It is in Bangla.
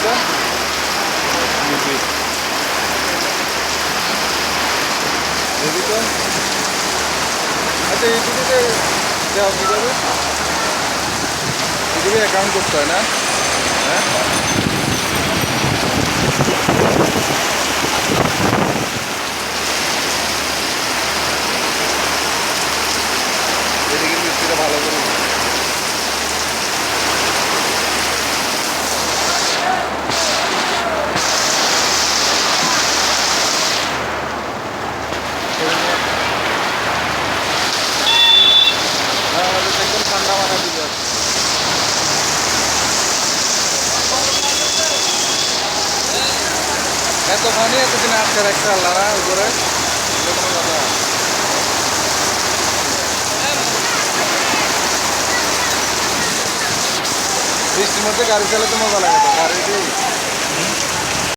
এটা তো আচ্ছা ইউটিউবে দেওয়া কীভাবে ইউটিউবে অ্যাকাউন্ট করতে হয় না? হ্যাঁ? এত পানি এতদিন আটকে রাখছে আল্লাহরা উপরে। বৃষ্টির মধ্যে গাড়ি চালাতে মজা লাগে গাড়ি